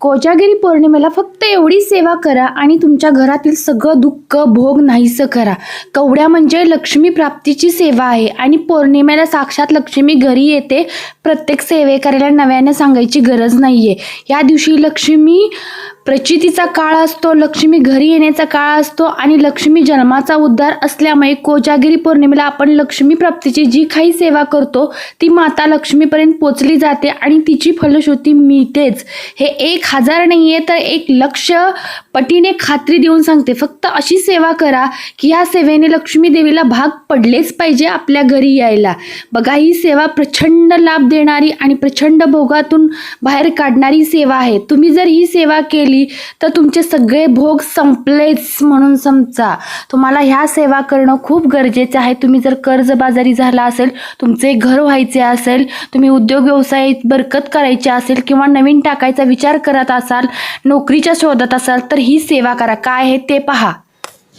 कोजागिरी पौर्णिमेला फक्त एवढी सेवा करा आणि तुमच्या घरातील सगळं दुःख भोग नाहीसं करा. कवड्या म्हणजे लक्ष्मी प्राप्तीची सेवा आहे आणि पौर्णिमेला साक्षात लक्ष्मी घरी येते. प्रत्येक सेवेकऱ्याला नव्याने सांगायची गरज नाही आहे या दिवशी लक्ष्मी प्रचितीचा काळ असतो लक्ष्मी घरी येण्याचा काळ असतो आणि लक्ष्मी जन्माचा उद्धार असल्यामुळे कोजागिरी पौर्णिमेला आपण लक्ष्मी प्राप्तीची जी काही सेवा करतो ती माता लक्ष्मीपर्यंत पोचली जाते आणि तिची फलश्रुती मिळतेच. हे एक हजार नाही आहे तर एक लक्ष पटीने खात्री देऊन सांगते. फक्त अशी सेवा करा की ह्या सेवेने लक्ष्मी देवीला भाग पडलेच पाहिजे आपल्या घरी यायला. बघा ही सेवा प्रचंड लाभ देणारी आणि प्रचंड भोगातून बाहेर काढणारी सेवा आहे. तुम्ही जर ही सेवा केली तर तुमचे सगळे भोग संपलेच म्हणून समजा. तुम्हाला ह्या सेवा करणं खूप गरजेचं आहे. तुम्ही जर कर्जबाजारी झाला असेल तुमचे घर व्हायचे असेल तुम्ही उद्योग व्यवसायात बरकत करायची असेल किंवा नवीन टाकायचा विचार करत असाल नोकरीच्या शोधात असाल तर ही सेवा करा. काय आहे ते पहा.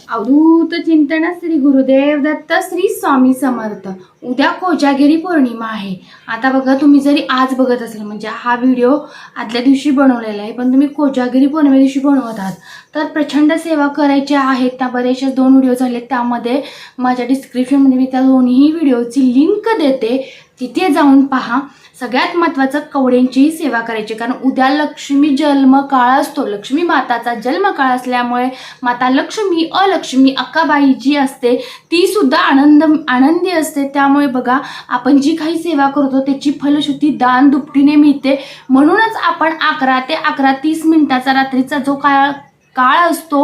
अवधूत चिंतन श्री गुरुदेव दत्त श्री स्वामी समर्थ. उद्या कोजागिरी पौर्णिमा आहे. आता बघा तुम्ही जरी आज बघत असाल म्हणजे हा व्हिडिओ आदल्या दिवशी बनवलेला आहे पण तुम्ही कोजागिरी पौर्णिमे दिवशी बनवत आहात. तर प्रचंड सेवा करायच्या आहेत त्या बरेचसे दोन व्हिडिओ झाले त्यामध्ये माझ्या डिस्क्रिप्शनमध्ये मी त्या दोन्ही व्हिडिओची लिंक देते. तिथे जाऊन पहा. सगळ्यात महत्त्वाचं कवड्यांचीही सेवा करायची. कारण उद्या लक्ष्मी जन्म काळ असतो. लक्ष्मी माताचा जन्म काळ असल्यामुळे माता लक्ष्मी अलक्ष्मी अक्काबाई जी असते ती सुद्धा आनंद आनंदी असते. त्यामुळे बघा आपण जी काही सेवा करतो त्याची फलश्रुती दान दुपटीने मिळते. म्हणूनच आपण अकरा ते अकरा तीस मिनिटाचा रात्रीचा जो काळ काळ असतो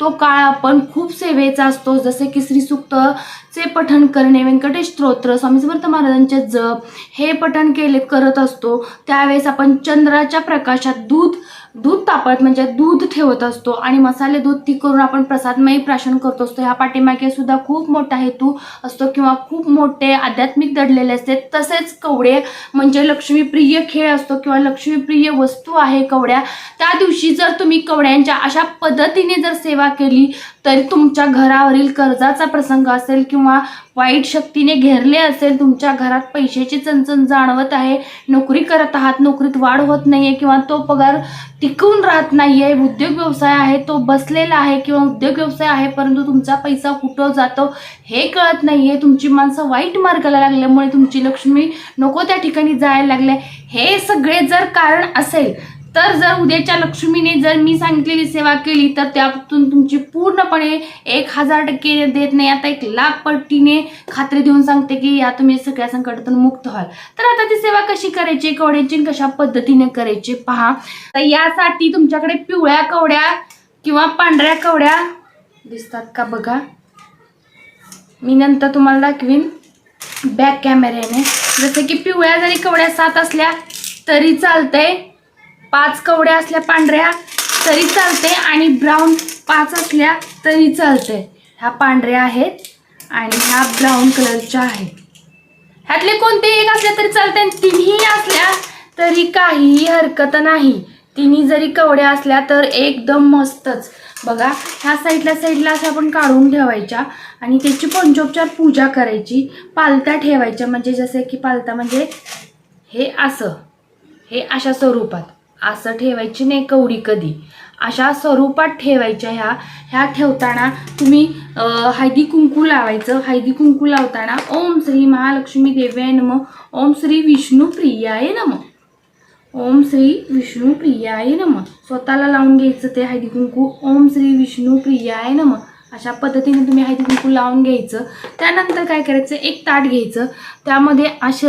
तो काळ आपण खूप सेवेचा असतो. जसे की श्री सुक्तचे पठण करणे व्यंकटेश स्तोत्र स्वामी समर्थ महाराजांचे जप हे पठण केले करत असतो. त्यावेळेस आपण चंद्राच्या प्रकाशात दूध दूध तापत म्हणजे दूध ठेवत असतो आणि मसाले दूध ती करून आपण प्रसादमयी प्राशन करत असतो. ह्या पाठीमागे सुद्धा खूप मोठा हेतू असतो किंवा खूप मोठे आध्यात्मिक दडलेले असते. तसेच कवडे म्हणजे लक्ष्मीप्रिय खेळ असतो किंवा लक्ष्मीप्रिय वस्तू आहे कवड्या. त्या दिवशी जर तुम्ही कवड्यांच्या अशा पद्धतीने जर सेवा केली तरी तुमच्या घरावरील कर्जाचा प्रसंग असेल किंवा वाईट शक्तीने घेरले असेल तुमच्या घरात पैशाची चणचण जाणवत आहे नोकरी करत आहात नोकरीत वाढ होत नाही आहे किंवा तो पगार टिकून राहत नाही आहे उद्योग व्यवसाय आहे तो बसलेला आहे किंवा उद्योग व्यवसाय आहे परंतु तुमचा पैसा कुठं जातो हे कळत नाही आहे तुमची माणसं वाईट मार्गाला लागल्यामुळे तुमची लक्ष्मी नको त्या ठिकाणी जायला लागले हे सगळे जर कारण असेल तर जर उद्याच्या लक्ष्मीने जर मी सांगितलेली सेवा केली तर त्यातून तुमची पूर्णपणे एक हजार टक्के देत नाही. आता एक लाख पट्टीने खात्री देऊन सांगते की या तुम्ही सगळ्या संकटातून मुक्त व्हाल. तर आता ती सेवा कशी करायची? कवड्याची कशा पद्धतीने करायची? पहा. तर यासाठी तुमच्याकडे पिवळ्या कवड्या किंवा पांढऱ्या कवड्या दिसतात का बघा? मी नंतर तुम्हाला दाखवीन बॅक कॅमेऱ्याने जसे की पिवळ्या जरी कवड्या सात असल्या तरी चालतंय. पाच कवड्या असल्या पांढऱ्या तरी चालते आणि ब्राऊन पाच असल्या तरी चालते. ह्या पांढऱ्या आहेत आणि ह्या ब्राऊन कलरच्या आहेत. ह्यातले कोणतेही एक असल्या तरी चालते आणि तिन्ही असल्या तरी काहीही हरकत नाही. तिन्ही जरी कवड्या असल्या तर एकदम मस्तच. बघा ह्या साईडला साईडला असं आपण काढून ठेवायच्या आणि त्याची पंचोपचार पूजा करायची. पालत्या ठेवायच्या म्हणजे जसे की पालता म्हणजे हे असं. हे अशा स्वरूपात. असं ठेवायची नाही कवडी कधी. अशा स्वरूपात ठेवायच्या ह्या ह्या ठेवताना तुम्ही अं, हळदी कुंकू लावायचं. हळदी कुंकू लावताना ओम श्री महालक्ष्मी देव्याय नम. ओम श्री विष्णू प्रियाय नम. ओम श्री विष्णू प्रियाय नम. स्वतःला लावून घ्यायचं ते हळदी कुंकू. ओम श्री विष्णू प्रियाय नम. अशा पद्धतीने तुम्ही हळदी कुंकू लावून घ्यायचं. त्यानंतर काय करायचं? एक ताट घ्यायचं. त्यामध्ये असं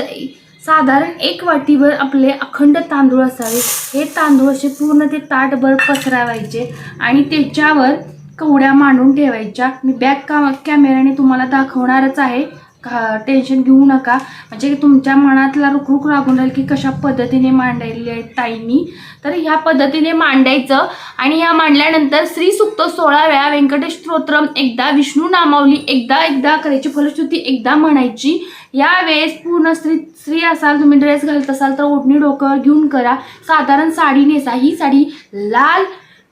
साधारण एक वाटीभर आपले अखंड तांदूळ असावे. हे तांदूळ असे पूर्ण ते ताटभर पसरावायचे आणि त्याच्यावर कवड्या मांडून ठेवायच्या. मी बॅक का कॅमेऱ्याने तुम्हाला दाखवणारच आहे. का टेन्शन घेऊ नका. म्हणजे तुमच्या मनातला रुखरुख लागून राहील की कशा पद्धतीने मांडायली आहेत ताईंनी. तर ह्या पद्धतीने मांडायचं आणि ह्या मांडल्यानंतर श्री सुक्त सोळा वेळा व्यंकटेश स्तोत्रम एकदा विष्णू नामावली एकदा एकदा करायची फलश्रुती एकदा म्हणायची. यावेळेस पूर्ण स्त्री स्त्री असाल तुम्ही ड्रेस घालत असाल तर ओढणी डोक्यावर घेऊन करा. साधारण साडी नेसा. ही साडी लाल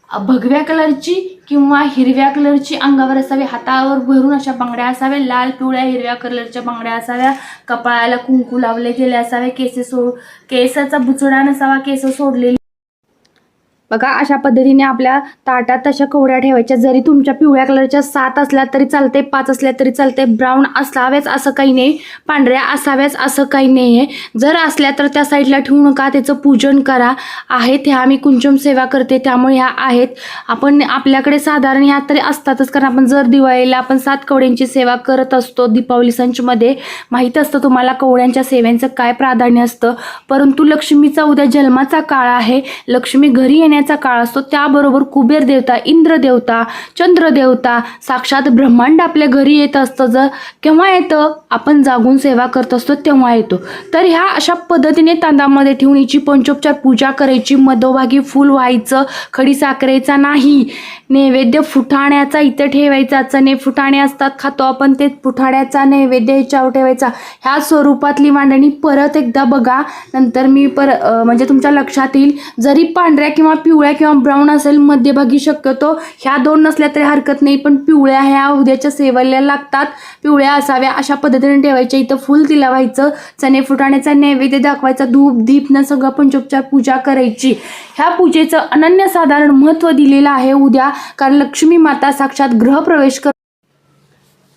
भगव्या कलरची किंवा हिरव्या कलरची अंगावर असावी हातावर भरून अशा बांगड्या असाव्या लाल पिवळ्या हिरव्या कलरच्या बांगड्या असाव्या कपाळाला कुंकू लावले गेले असावे केसे सो केसाचा बुचडा नसावा केस सोडलेली बघा अशा पद्धतीने आपल्या ताटात तशा कवड्या ठेवायच्या. जरी तुमच्या पिवळ्या कलरच्या सात असल्या तरी चालते पाच असल्या तरी चालते ब्राऊन असाव्याच असं काही नाही पांढऱ्या असाव्याच असं काही नाही आहे जर असल्या तर त्या साईडला ठेवू नका त्याचं पूजन करा. आहेत ह्या मी कुंचम सेवा करते त्यामुळे ह्या आहेत. आपण आपल्याकडे साधारण ह्या तरी असतातच कारण आपण जर दिवाळीला आपण सात कवड्यांची सेवा करत असतो दीपावली संचमध्ये माहीत असतं तुम्हाला कवड्यांच्या सेवेचं काय प्राधान्य असतं. परंतु लक्ष्मीचा उद्या जन्माचा काळ आहे लक्ष्मी घरी महिन्याचा काळ असतो. त्याबरोबर कुबेर देवता इंद्रदेवता चंद्रदेवता साक्षात ब्रह्मांड आपल्या घरी येत असतं. जर केव्हा येतं आपण जागून सेवा करत असतो तेव्हा येतो. तर ह्या अशा पद्धतीने तांदळामध्ये ठेवून हिची पंचोपचार पूजा करायची. मधोभागी फूल व्हायचं खडी साखरेचा नाही. नैवेद्य फुटाण्याचा इथं ठेवायचा. चणे फुटाणे असतात खातो आपण ते फुटाण्याचा नैवेद्य ह्याच्यावर ठेवायचा. ह्या स्वरूपातली मांडणी परत एकदा बघा. नंतर मी पर म्हणजे तुमच्या लक्षात येईल. जरी पांढऱ्या किंवा पिवळ्या किंवा ब्राऊन असेल मध्यभागी शक्यतो. ह्या दोन नसल्या तरी हरकत नाही पण पिवळ्या ह्या उद्याच्या सेवल्या लागतात. पिवळ्या असाव्या अशा पद्धतीने ठेवायच्या. इथं फुल तिला व्हायचं चणे फुटाण्याचा नैवेद्य दाखवायचा. धूप दीपनं सगळं पंचोपचार पूजा करायची. ह्या पूजेचं अनन्यसाधारण महत्त्व दिलेलं आहे उद्या. कारण लक्ष्मी माता साक्षात ग्रहप्रवेश कर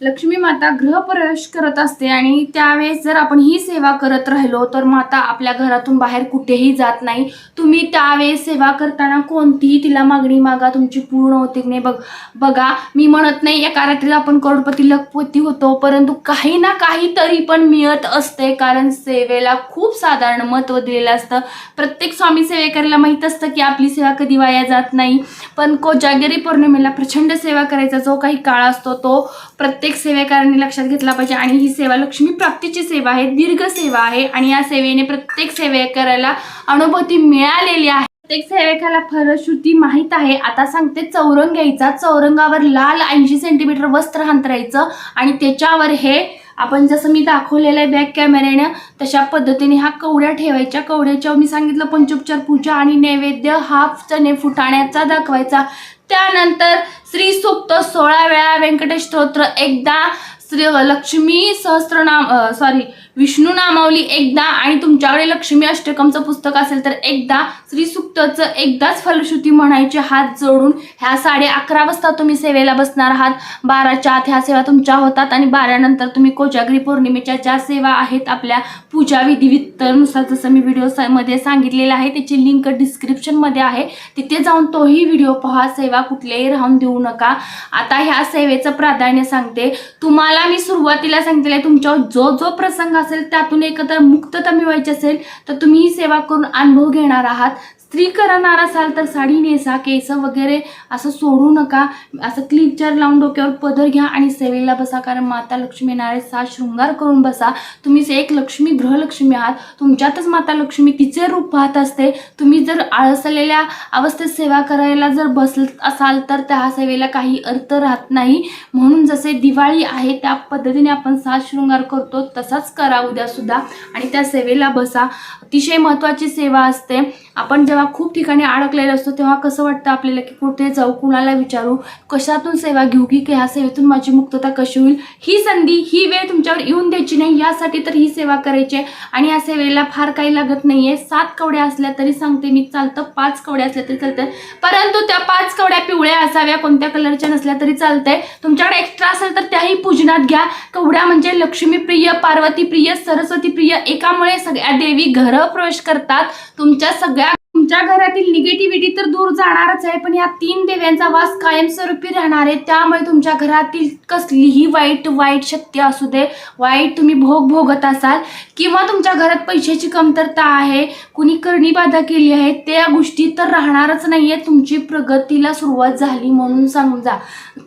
लक्ष्मी माता गृहप्रवेश करत असते आणि त्यावेळेस जर आपण ही सेवा करत राहिलो तर माता आपल्या घरातून बाहेर कुठेही जात नाही. तुम्ही त्यावेळेस सेवा करताना कोणतीही तिला मागणी मागा तुमची पूर्ण होते की नाही बघ बघा मी म्हणत नाही एका रात्रीला आपण करोडपती लखपती होतो परंतु काही ना काहीतरी पण मिळत असते कारण सेवेला खूप साधारण महत्त्व दिलेलं असतं. प्रत्येक स्वामी सेवेकऱ्याला माहीत असतं की आपली सेवा कधी वाया जात नाही. पण कोजागिरी पौर्णिमेला प्रचंड सेवा करायचा जो काही काळ असतो तो प्रत्येक सेवेकारांनी लक्षात घेतला पाहिजे. आणि ही सेवा लक्ष्मी प्राप्तीची सेवा आहे दीर्घ सेवा आहे. आणि या सेवेने प्रत्येक सेवेकराला अनुभूती मिळालेली आहे. प्रत्येक सेवेकाला फलश्रुती माहीत आहे. आता सांगते चौरंग घ्यायचा. चौरंगावर लाल ऐंशी सेंटीमीटर वस्त्र हांतरायचं. आणि त्याच्यावर हे आपण जसं मी दाखवलेलं आहे बॅक कॅमेऱ्यानं तशा पद्धतीने हा कवड्या ठेवायच्या. कवड्याच्या मी सांगितलं पंचोपचार पूजा आणि नैवेद्य हा चणे फुटाण्याचा दाखवायचा. त्यानंतर श्री सुप्त सोळा वेळा व्यंकटेश स्तोत्र. एकदा श्री लक्ष्मी सहस्त्रनाम सॉरी विष्णू नामावली एकदा आणि तुमच्याकडे लक्ष्मी अष्टकमचं पुस्तक असेल तर एकदा श्री सुक्तचं एकदाच फलश्रुती म्हणायचे हात जोडून ह्या साडे अकरा वाजता तुम्ही सेवेला बसणार आहात. बाराच्या आत ह्या सेवा तुमच्या होतात आणि बारानंतर तुम्ही कोजागरी पौर्णिमेच्या ज्या सेवा आहेत आपल्या पूजा विधिवित्तनुसार जसं मी व्हिडिओमध्ये सांगितलेलं आहे त्याची लिंक डिस्क्रिप्शनमध्ये आहे. तिथे जाऊन तोही व्हिडिओ पहा. सेवा कुठल्याही राहून देऊ नका. आता ह्या सेवेचं प्राधान्य सांगते. तुम्हाला मी सुरुवातीला सांगितलेलं आहे तुमच्यावर जो जो प्रसंग असेल त्यातून एकत्र मुक्तता मिळवायची असेल तर तुम्ही ही सेवा करून अनुभव घेणार आहात. स्त्री करणार असाल तर साडी नेसा केस वगैरे असं सोडू नका. असं क्लिपचर लावून डोक्यावर पदर घ्या आणि सेवेला बसा. कारण माता लक्ष्मी येणारे सा शृंगार करून बसा. तुम्ही एक लक्ष्मी गृहलक्ष्मी आहात तुमच्यातच माता लक्ष्मी तिचे रूप पाहत असते. तुम्ही जर आळसलेल्या अवस्थेत सेवा करायला जर बसत असाल तर त्या सेवेला काही अर्थ राहत नाही. म्हणून जसे दिवाळी आहे त्या पद्धतीने आपण सात शृंगार करतो तसाच करा उद्या सुद्धा. आणि त्या सेवेला बसा. अतिशय महत्त्वाची सेवा असते. आपण जेव्हा खूप ठिकाणी अडकलेला असतो. तेव्हा कसं वाटतं आपल्याला की कुठे जाऊ कुणाला विचारू? कशातून सेवा घेऊ की ह्या सेवेतून माझी मुक्तता कशी होईल? ही संधी ही वेळ तुमच्यावर येऊन द्यायची नाही. यासाठी तर ही सेवा करायची आहे. आणि या सेवेला फार काही लागत नाही आहे सात कवड्या असल्या तरी सांगते मी चालतं. पाच कवड्या असल्या तरी चालतं परंतु त्या पाच कवड्या पिवळ्या असाव्या कोणत्या कलरच्या नसल्या तरी चालतंय. तुमच्याकडे एक्स्ट्रा असेल तर त्याही पूजनात घ्या. कवड्या म्हणजे लक्ष्मीप्रिय पार्वतीप्रिय सरस्वतीप्रिय एकामुळे सगळ्या देवी घरं प्रवेश करतात. तुमच्या सगळ्या तुमच्या घरातील निगेटिव्हिटी तर दूर जाणारच आहे पण या तीन देव्यांचा वास कायमस्वरूपी राहणार आहे. त्यामुळे तुमच्या घरातील कसलीही वाईट वाईट शक्ती असू दे वाईट तुम्ही भोग भोगत असाल किंवा तुमच्या घरात पैशाची कमतरता आहे कुणी करणी बाधा केली आहे त्या गोष्टी तर राहणारच नाही आहे तुमची प्रगतीला सुरुवात झाली म्हणून समजा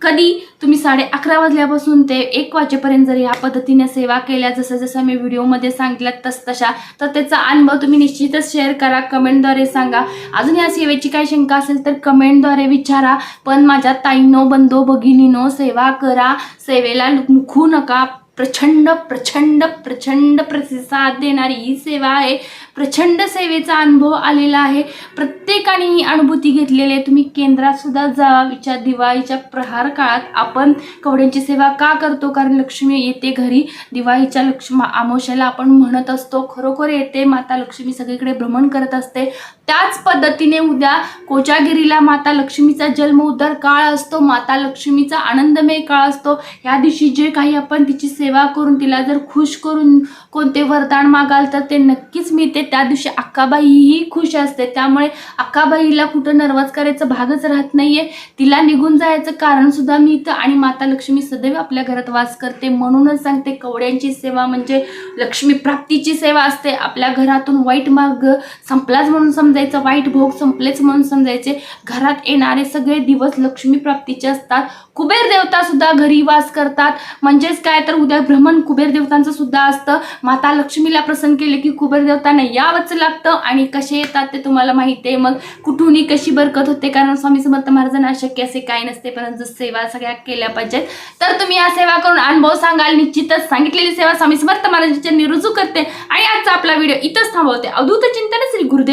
कधी तुम्ही साडे अकरा वाजल्यापासून ते एक वाजेपर्यंत जर या पद्धतीने सेवा केल्या जसं जसं मी व्हिडिओमध्ये सांगितल्या तस तशा तर त्याचा अनुभव तुम्ही निश्चितच शेअर करा. कमेंटद्वारे सांगा. सांगा. अजून या सेवेची काही शंका असेल तर कमेंटद्वारे विचारा. पण माझ्या ताईनो बंधो भगिनीनो सेवा करा. सेवेला मुखू नका. प्रचंड प्रचंड प्रचंड प्रतिसाद देणारी ही सेवा आहे. प्रचंड सेवेचा अनुभव आलेला आहे. प्रत्येकाने ही अनुभूती घेतलेली आहे. तुम्ही केंद्रात सुद्धा जा विचार दिवाळीच्या प्रहार काळात आपण कवड्यांची सेवा का करतो? कारण लक्ष्मी येते घरी. दिवाळीच्या लक्ष्मी आमोशाला आपण म्हणत असतो. खरोखर येते. माता लक्ष्मी सगळीकडे भ्रमण करत असते. त्याच पद्धतीने उद्या कोजागिरीला माता लक्ष्मीचा जन्म उद्धार काळ असतो. माता लक्ष्मीचा आनंदमय काळ असतो. या दिवशी जे काही आपण तिची सेवा करून तिला जर खुश करून कोणते वरदान मागाल तर ते नक्कीच मिळते. त्या दिवशी अक्काबाई ही खुश असते. त्यामुळे अक्काबाईला कुठं नर्वस करायचं भागच राहत नाहीये. तिला निघून जायचं कारण सुद्धा मिळतं आणि माता लक्ष्मी सदैव आपल्या घरात वास करते. म्हणूनच सांगते कवड्यांची सेवा म्हणजे लक्ष्मी प्राप्तीची सेवा असते. आपल्या घरातून वाईट मार्ग संपलाच म्हणून समजायचं वाईट भोग संपलेच म्हणून समजायचे. घरात येणारे सगळे दिवस लक्ष्मी प्राप्तीचे असतात. कुबेर देवता सुद्धा घरी वास करतात. म्हणजेच काय? तर उद्या भ्रमण कुबेर देवतांचं सुद्धा असतं. माता लक्ष्मीला प्रसन्न केले की कुबेर देवतांना यावंच लागतं आणि कसे येतात ते तुम्हाला माहिती आहे. मग कुठूनही कशी बरकत होते? कारण स्वामी समर्थ महाराजांना अशक्य असे काही नसते परंतु सेवा सगळ्या केल्या पाहिजेत. तर तुम्ही या सेवा करून अनुभव सांगाल. निश्चितच सांगितलेली सेवा स्वामी समर्थ महाराजांच्या रुजू करते. आणि आजचा आपला व्हिडिओ इथंच थांबवते. अवधूत चिंतन श्री गुरुदेव